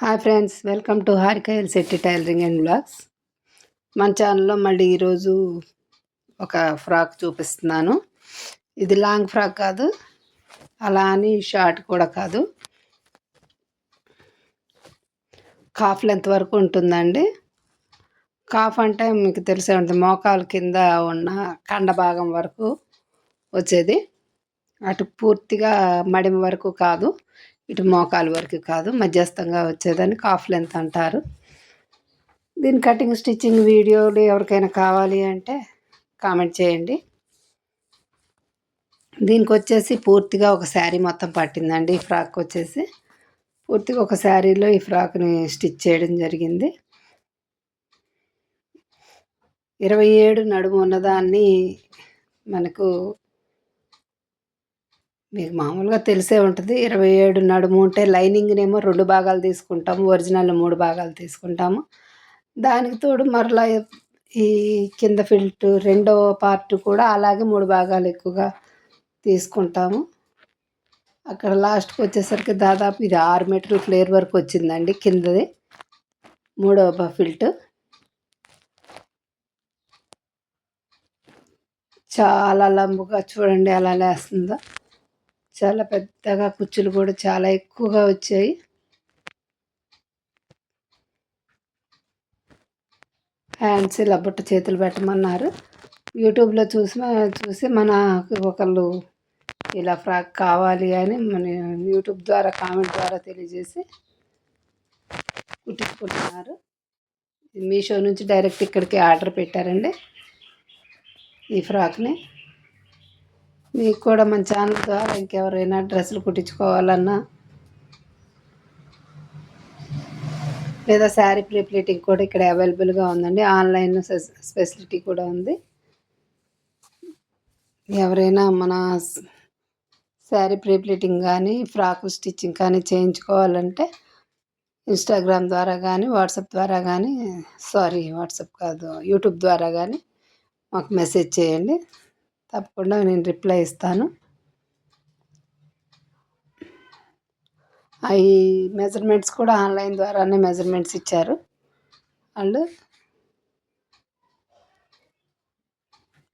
Hi friends welcome to హారికయల్ Shetty tailoring and blogs మన ఛానల్లో మళ్ళీ ఈరోజు ఒక ఫ్రాక్ చూపిస్తున్నాను. ఇది లాంగ్ ఫ్రాక్ కాదు అలా అని షార్ట్ కూడా కాదు. కాఫ్ లెంత్ వరకు ఉంటుందండి. కాఫ్ అంటే మీకు తెలిసే ఉంటుంది మోకాలు కింద ఉన్న కండ భాగం వరకు వచ్చేది. అటు పూర్తిగా మడిమ వరకు కాదు ఇటు మోకాలు వరకు కాదు మధ్యస్థంగా వచ్చేదని కాఫ్ లెంత్ అంటారు. దీని కటింగ్ స్టిచ్చింగ్ వీడియోలు ఎవరికైనా కావాలి అంటే కామెంట్ చేయండి. దీనికి వచ్చేసి పూర్తిగా ఒక శారీ మొత్తం పట్టిందండి ఈ ఫ్రాక్ వచ్చేసి. పూర్తిగా ఒక శారీలో ఈ ఫ్రాక్ని స్టిచ్ చేయడం జరిగింది. ఇరవై ఏడు నడుము ఉన్నదాన్ని మనకు మీకు మామూలుగా తెలిసే ఉంటుంది. ఇరవై ఏడు నడుము ఉంటే లైనింగ్నేమో రెండు భాగాలు తీసుకుంటాము. ఒరిజినల్ మూడు భాగాలు తీసుకుంటాము. దానికి తోడు మరలా ఈ కింద ఫిల్ట్ రెండో పార్ట్ కూడా అలాగే మూడు భాగాలు ఎక్కువగా తీసుకుంటాము. అక్కడ లాస్ట్కి వచ్చేసరికి దాదాపు ఇది ఆరు మీటర్ల ఫ్లేర్ వరకు వచ్చిందండి కిందది. మూడవ ఫిల్ట్. చాలా లంబుగా చూడండి అలా లేస్తుందో. చాలా పెద్దగా కుచ్చులు కూడా చాలా ఎక్కువగా వచ్చాయి. హ్యాండ్స్ ఇలా బుట్ట చేతులు పెట్టమన్నారు. యూట్యూబ్లో చూసి చూసి మన ఒకళ్ళు ఇలా ఫ్రాక్ కావాలి అని మన యూట్యూబ్ ద్వారా కామెంట్ ద్వారా తెలియజేసి కుట్టించుకుంటున్నారు. మీషో నుంచి డైరెక్ట్ ఇక్కడికి ఆర్డర్ పెట్టారండి ఈ ఫ్రాక్ని. మీకు కూడా మన ఛానల్ ద్వారా ఇంకెవరైనా డ్రెస్సులు కుట్టించుకోవాలన్నా లేదా శారీ ప్రీప్లీటింగ్ కూడా ఇక్కడ అవైలబుల్గా ఉందండి. ఆన్లైన్ ఫెసిలిటీ కూడా ఉంది. ఎవరైనా మన శారీ ప్రీప్లీటింగ్ కానీ ఫ్రాక్ స్టిచ్చింగ్ కానీ చేయించుకోవాలంటే ఇన్స్టాగ్రామ్ ద్వారా కానీ వాట్సాప్ ద్వారా కానీ సారీ వాట్సాప్ కాదు యూట్యూబ్ ద్వారా కానీ మాకు మెసేజ్ చేయండి. తప్పకుండా నేను రిప్లై ఇస్తాను. ఈ మెజర్మెంట్స్ కూడా ఆన్లైన్ ద్వారానే మెజర్మెంట్స్ ఇచ్చారు. అండ్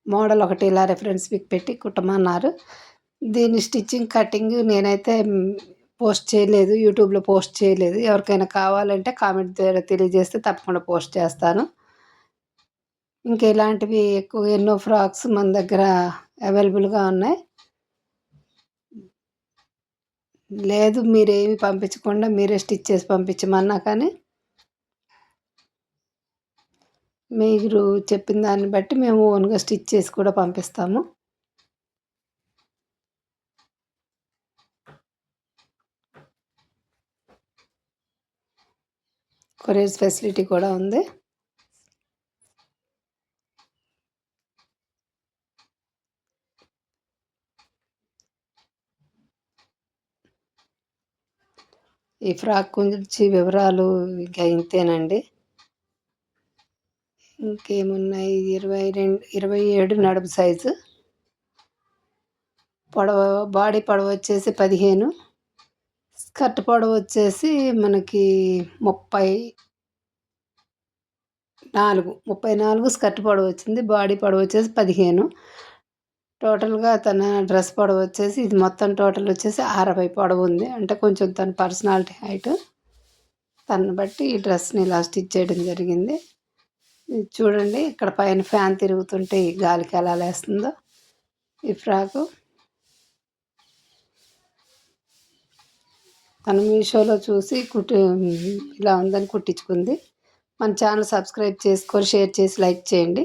మోడల్ ఒకటి ఇలా రెఫరెన్స్ పిక్ పెట్టి కుట్టమన్నారు. దీని స్టిచ్చింగ్ కటింగ్ నేనైతే పోస్ట్ చేయలేదు యూట్యూబ్లో పోస్ట్ చేయలేదు. ఎవరికైనా కావాలంటే కామెంట్ ద్వారా తెలియజేస్తే తప్పకుండా పోస్ట్ చేస్తాను. ఇంకా ఇలాంటివి ఎక్కువ ఎన్నో ఫ్రాక్స్ మన దగ్గర అవైలబుల్గా ఉన్నాయి. లేదు మీరేమి పంపించకుండా మీరే స్టిచ్ చేసి పంపించమన్నా కానీ మీరు చెప్పిన దాన్ని బట్టి మేము ఓన్గా స్టిచ్ చేసి కూడా పంపిస్తాము. కొరియర్ ఫెసిలిటీ కూడా ఉంది. ఈ ఫ్రాక్ గురించి వివరాలు ఇంకా ఇంతేనండి. ఇంకేమున్నాయి? ఇరవై రెండు ఇరవై ఏడు నడుపు సైజు. పొడవ బాడీ పొడవ వచ్చేసి పదిహేను. స్కర్ట్ పొడవ వచ్చేసి మనకి ముప్పై నాలుగు ముప్పై నాలుగు స్కర్ట్ పొడవ వచ్చింది. బాడీ పొడవ వచ్చేసి పదిహేను. టోటల్గా తన డ్రెస్ పొడవు వచ్చేసి ఇది మొత్తం టోటల్ వచ్చేసి అరవై పొడవు ఉంది అంటే కొంచెం తన పర్సనాలిటీ హైట్. తనను బట్టి ఈ డ్రెస్ని ఇలా స్టిచ్ చేయడం జరిగింది. చూడండి ఇక్కడ పైన ఫ్యాన్ తిరుగుతుంటే ఈ గాలికి ఎలా లేస్తుందో. ఈ ఫ్రాకు. తను మీషోలో చూసి కుట్టి ఇలా ఉందని కుట్టించుకుంది. మన ఛానల్ సబ్స్క్రైబ్ చేసుకొని షేర్ చేసి లైక్ చేయండి.